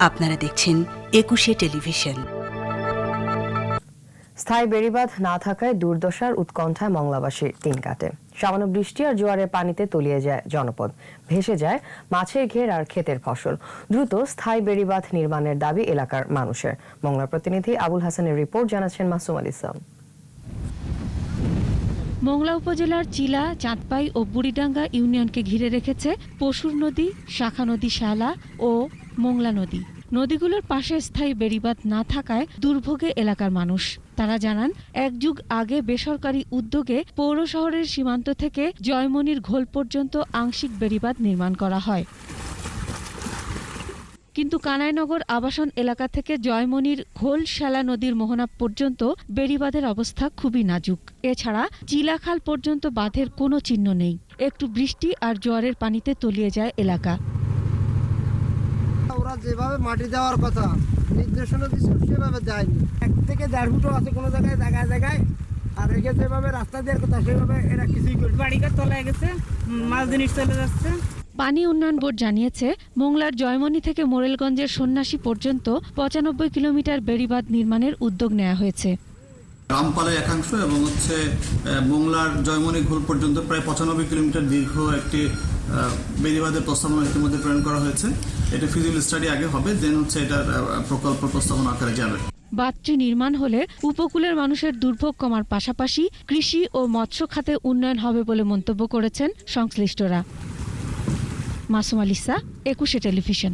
আপনারা দেখছেন একুশে টেলিভিশন। স্থায়ী বেড়িবাঁধ না থাকায় দুর্দশার উৎকণ্ঠায় মংলাবাসীর দিন কাটে সামান্য বৃষ্টি আর জোয়ারের পানিতে তলিয়ে যায় জনপদ। ভেসে যায় মাছের ঘের আর ক্ষেতের ফসল। দ্রুত স্থায়ী বেড়িবাঁধ নির্মাণের দাবি এলাকার মানুষের। মংলা প্রতিনিধি আবুল হাসানের রিপোর্ট জানাচ্ছেন মাসুম আল ইসলাম। মোংলা উপজেলার চিলা চাঁদপাই ও বুড়িডাঙ্গা ইউনিয়নকে ঘিরে রেখেছে পশুর নদী শাখা নদী শালা ও মোংলা নদী। নদীগুলোর পাশে স্থায়ী বেড়িবাঁধ না থাকায় দুর্ভোগে এলাকার মানুষ। তারা জানান, এক যুগ আগে বেসরকারি উদ্যোগে পৌর শহরের সীমান্ত থেকে জয়মনির ঘোল পর্যন্ত আংশিক বেড়িবাঁধ নির্মাণ করা হয়। কিন্তু কানাইনগর আবাসন এলাকা থেকে জয়মনির ঘোল শ্যালা নদীর মোহনা পর্যন্ত বেড়িবাঁধের অবস্থা খুবই নাজুক। এছাড়া চিলাখাল পর্যন্ত বাঁধের কোনো চিহ্ন নেই। একটু বৃষ্টি আর জোয়ারের পানিতে তলিয়ে যায় এলাকা। যেভাবে মাটি দেওয়ার কথা নির্দেশনা দিচ্ছে সেভাবে দেয়নি। এক থেকে দেড় ফুটও আছে কোনো জায়গায় জায়গায় জায়গায়। আর একে যেভাবে রাস্তা দেওয়ার কথা সেভাবে এরা কিছুই করবে বাড়িঘর তলায় গেছে মাল মাছ জিনিস চলে যাচ্ছে। পানি উন্নয়ন বোর্ড জানিয়েছে মোংলার জয়মনি থেকে মোরেলগঞ্জের সন্ন্যাসী পর্যন্ত পঁচানব্বই কিলোমিটার বেড়িবাঁধ নির্মাণের উদ্যোগ নেওয়া হয়েছে। রামপালের একাংশ এবং হচ্ছে মোংলার জয়মণি ঘোল পর্যন্ত প্রায় পঁচানব্বই কিলোমিটার দীর্ঘ একটি বেড়িবাঁধের প্রস্তাবনা ইতিমধ্যে প্রেরণ করা হয়েছে। এটা ফিজিবল স্টাডি আগে হবে দেন হচ্ছে এটার প্রকল্প প্রস্তাবনা আকারে যাবে। বাঁধটি নির্মাণ হলে উপকূলের মানুষের দুর্ভোগ কমার পাশাপাশি কৃষি ও মৎস্য খাতে উন্নয়ন হবে বলে মন্তব্য করেছেন সংশ্লিষ্টরা। মাসুম আলিসা একুশে টেলিভিশন।